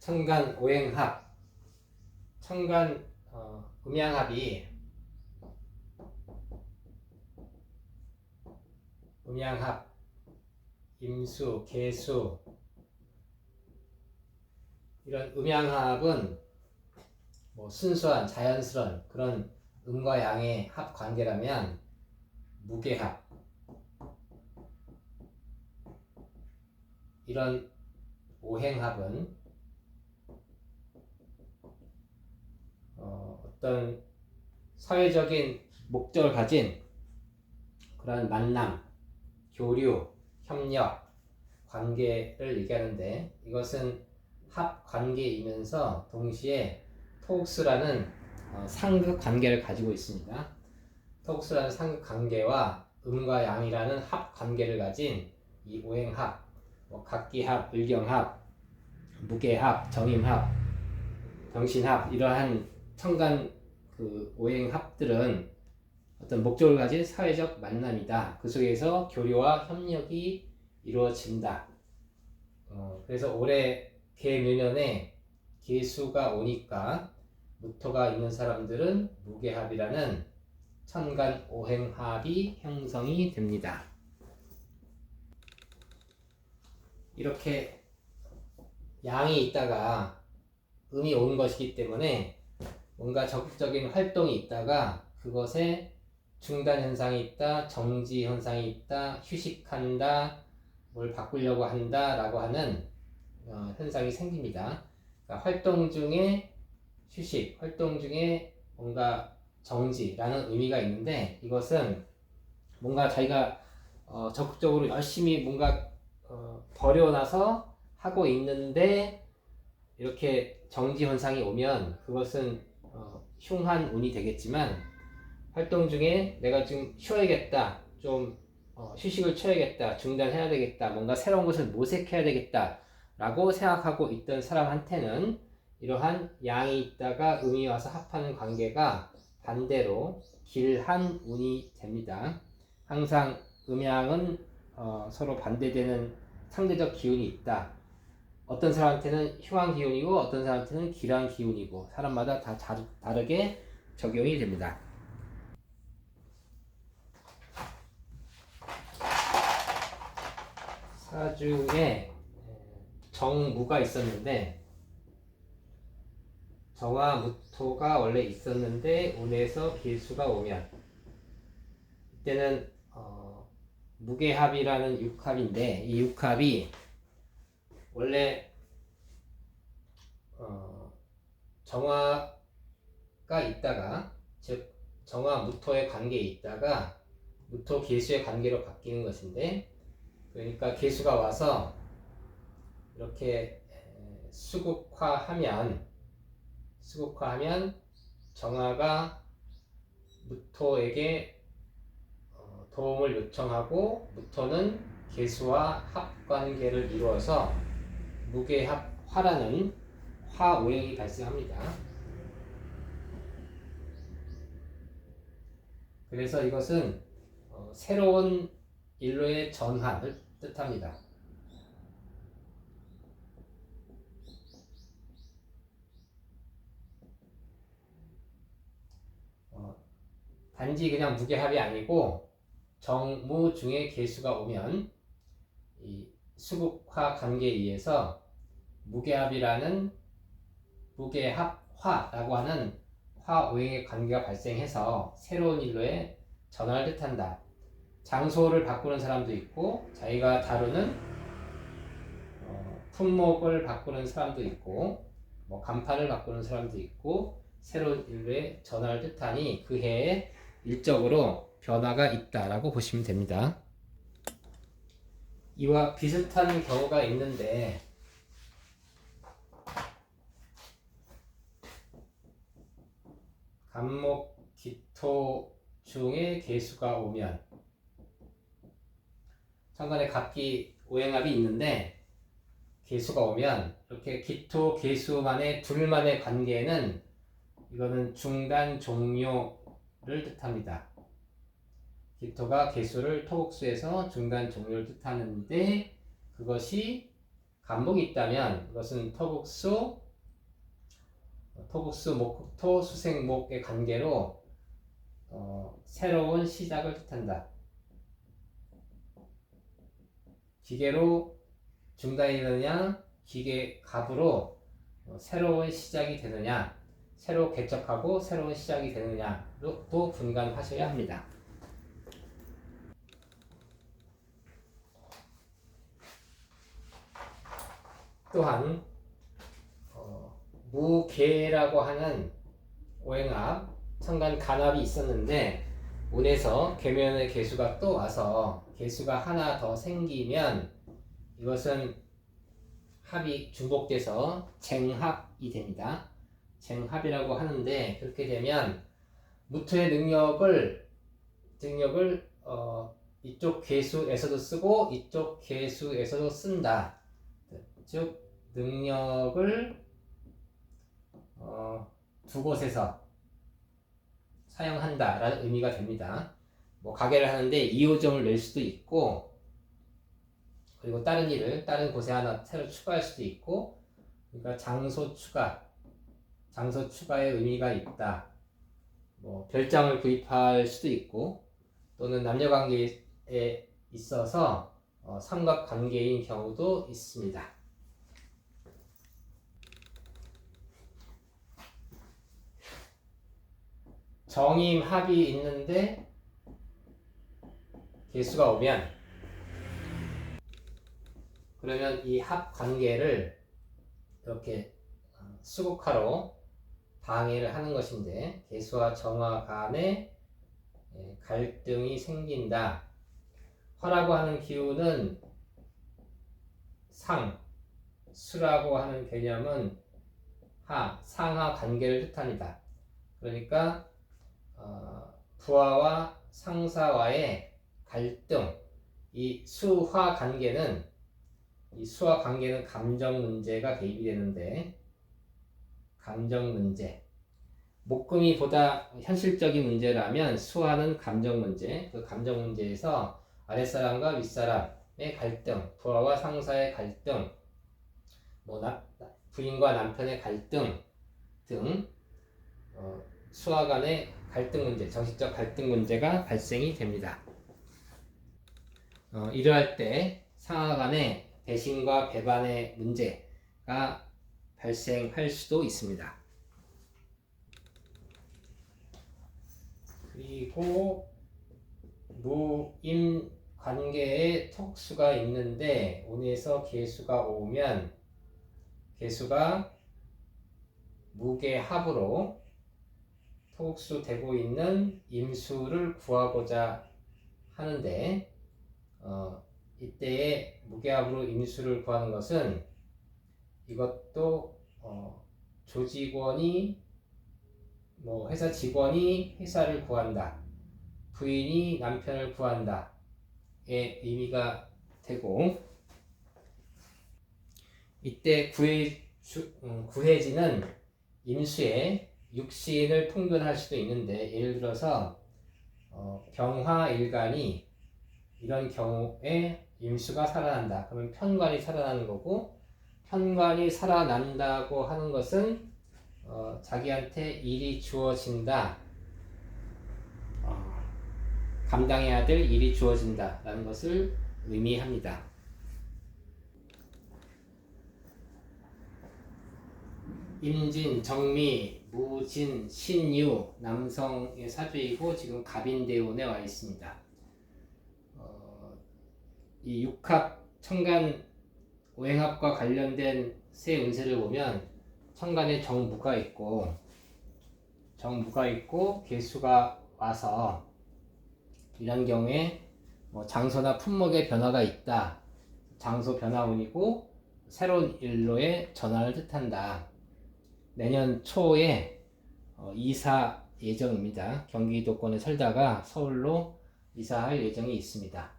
천간 오행합. 천간 어, 음양합이 음양합. 임수 개수. 이런 음양합은 뭐 순수한 자연스러운 그런 음과 양의 합 관계라면 무게합. 이런 오행합은 어, 어떤 사회적인 목적을 가진 그런 만남, 교류, 협력, 관계를 얘기하는데 이것은 합 관계이면서 동시에 토크스라는 어, 상극 관계를 가지고 있습니다. 토크스라는 상극 관계와 음과 양이라는 합 관계를 가진 이 오행합, 뭐 각기합, 을경합, 무게합, 정임합, 병신합 이러한 청간 그 오행합들은 어떤 목적을 가진 사회적 만남이다. 그 속에서 교류와 협력이 이루어진다. 어, 그래서 올해 개묘년에 개수가 오니까 무토가 있는 사람들은 무게합이라는 천간 오행합이 형성이 됩니다. 이렇게 양이 있다가 음이 오는 것이기 때문에 뭔가 적극적인 활동이 있다가 그것에 중단 현상이 있다, 정지 현상이 있다, 휴식한다, 뭘 바꾸려고 한다라고 하는 어, 현상이 생깁니다. 그러니까 활동 중에 휴식, 활동 중에 뭔가 정지라는 의미가 있는데 이것은 뭔가 자기가 어, 적극적으로 열심히 뭔가 어, 버려놔서 하고 있는데 이렇게 정지 현상이 오면 그것은 어, 흉한 운이 되겠지만 활동 중에 내가 지금 쉬어야겠다 좀 어, 휴식을 취해야겠다 중단해야 되겠다 뭔가 새로운 것을 모색해야 되겠다 라고 생각하고 있던 사람한테는 이러한 양이 있다가 음이 와서 합하는 관계가 반대로 길한 운이 됩니다. 항상 음양은 어, 서로 반대되는 상대적 기운이 있다 어떤 사람한테는 흉한 기운이고 어떤 사람한테는 길한 기운이고 사람마다 다 자, 다르게 적용이 됩니다. 사주에 정무가 있었는데 정화 무토가 원래 있었는데 운에서 기수가 오면 이때는 어, 무게합이라는 육합인데 이 육합이 원래 어, 정화가 있다가 즉 정화 무토의 관계에 있다가 무토 개수의 관계로 바뀌는 것인데 그러니까 개수가 와서 이렇게 수국화하면 수국화하면 정화가 무토에게 어, 도움을 요청하고 무토는 개수와 합관계를 이루어서 무게합화라는 화 오행이 발생합니다. 그래서 이것은 어, 새로운 일로의 전환을 뜻합니다. 어, 단지 그냥 무게합이 아니고 정무 중에 개수가 오면 이 수국화 관계에 의해서 무게합이라는 무게합화라고 하는 화오행의 관계가 발생해서 새로운 일로의 전환을 뜻한다. 장소를 바꾸는 사람도 있고 자기가 다루는 어, 품목을 바꾸는 사람도 있고 뭐 간판을 바꾸는 사람도 있고 새로운 일로의 전환을 뜻하니 그 해에 일적으로 변화가 있다라고 보시면 됩니다. 이와 비슷한 경우가 있는데 간목 기토 중에 개수가 오면 상관에 각기 오행합이 있는데 개수가 오면 이렇게 기토 개수만의 둘만의 관계는 이거는 중단 종료를 뜻합니다. 기토가 개수를 토국수에서 중단 종료를 뜻하는데 그것이 간목이 있다면 이것은 토국수 토국수 목 토 수생목의 관계로 어, 새로운 시작을 뜻한다. 기계로 중단이 되느냐, 기계 갑으로 어, 새로운 시작이 되느냐, 새로 개척하고 새로운 시작이 되느냐로 또 분간하셔야 합니다. 또한 어, 무계라고 하는 오행합, 천간 간합이 있었는데 운에서 계면의 개수가 또 와서 개수가 하나 더 생기면 이것은 합이 중복돼서 쟁합이 됩니다. 쟁합이라고 하는데 그렇게 되면 무토의 능력을 능력을 어, 이쪽 개수에서도 쓰고 이쪽 개수에서도 쓴다. 즉 능력을 어, 두 곳에서 사용한다라는 의미가 됩니다. 뭐 가게를 하는데 2호점을 낼 수도 있고 그리고 다른 일을 다른 곳에 하나 새로 추가할 수도 있고 그러니까 장소 추가 장소 추가의 의미가 있다. 뭐 별장을 구입할 수도 있고 또는 남녀 관계에 있어서 어, 삼각 관계인 경우도 있습니다. 정임 합이 있는데 개수가 오면 그러면 이 합 관계를 이렇게 어, 수국화로 방해를 하는 것인데 개수와 정화 간에 예, 갈등이 생긴다. 화라고 하는 기운은 상, 수라고 하는 개념은 하, 상하 관계를 뜻합니다. 그러니까 어, 부하와 상사와의 갈등, 이 수화 관계는 이 수화 관계는 감정 문제가 대입이 되는데 감정 문제. 목금이 보다 현실적인 문제라면 수화는 감정 문제. 그 감정 문제에서 아랫사람과 윗사람의 갈등, 부하와 상사의 갈등, 뭐 나, 부인과 남편의 갈등 등 어, 수화 간의 갈등 문제, 정신적 갈등 문제가 발생이 됩니다. 어, 이러할 때 상하 간의 배신과 배반의 문제가 발생할 수도 있습니다. 그리고 무임 관계에 톡수가 있는데 운에서 개수가 오면 개수가 무게 합으로 토국수 되고 있는 임수를 구하고자 하는데 어, 이때에 무게합으로 임수를 구하는 것은 이것도 어, 조직원이 뭐 회사 직원이 회사를 구한다. 부인이 남편을 구한다의 의미가 되고 이때 구해, 주, 음, 구해지는 임수의 육신을 통변할 수도 있는데 예를 들어서 어, 병화일간이 이런 경우에 임수가 살아난다. 그러면 편관이 살아나는 거고 편관이 살아난다고 하는 것은 어, 자기한테 일이 주어진다. 어, 감당해야 될 일이 주어진다라는 것을 의미합니다. 임진, 정미, 무진, 신유 남성의 사주이고 지금 갑인대운에 와 있습니다. 어, 이 육합 천간 오행합과 관련된 세 운세를 보면 천간에 정무가 있고 정무가 있고 개수가 와서 이런 경우에 뭐 장소나 품목의 변화가 있다. 장소 변화운이고 새로운 일로의 전환을 뜻한다. 내년 초에 어, 이사 예정입니다. 경기도권에 살다가 서울로 이사할 예정이 있습니다.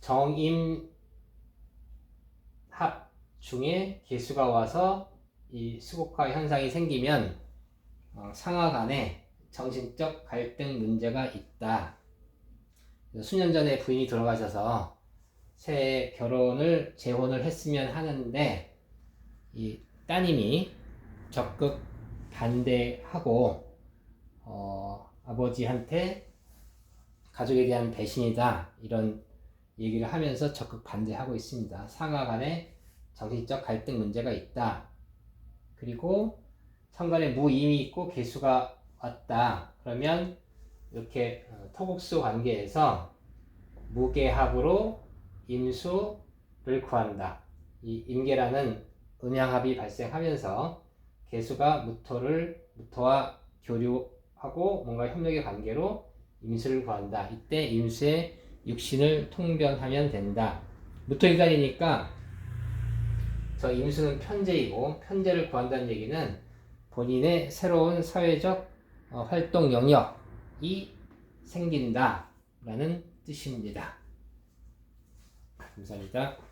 정임 합 중에 개수가 와서 이 수국화 현상이 생기면 어, 상하 간에 정신적 갈등 문제가 있다. 수년 전에 부인이 돌아가셔서 새 결혼을 재혼을 했으면 하는데 이 따님이 적극 반대하고 어, 아버지한테 가족에 대한 배신이다 이런 얘기를 하면서 적극 반대하고 있습니다. 상하 간에 정신적 갈등 문제가 있다. 그리고 성간에 무임이 있고 개수가 왔다. 그러면 이렇게 어, 토국수 관계에서 무계합으로 임수를 구한다. 이 임계라는 음양합이 발생하면서 개수가 무토를 무토와 교류하고 뭔가 협력의 관계로 임수를 구한다. 이때 임수의 육신을 통변하면 된다. 무토인간이니까 저 임수는 편제이고 편제를 구한다는 얘기는 본인의 새로운 사회적 어, 활동 영역이 생긴다라는 뜻입니다. 감사합니다.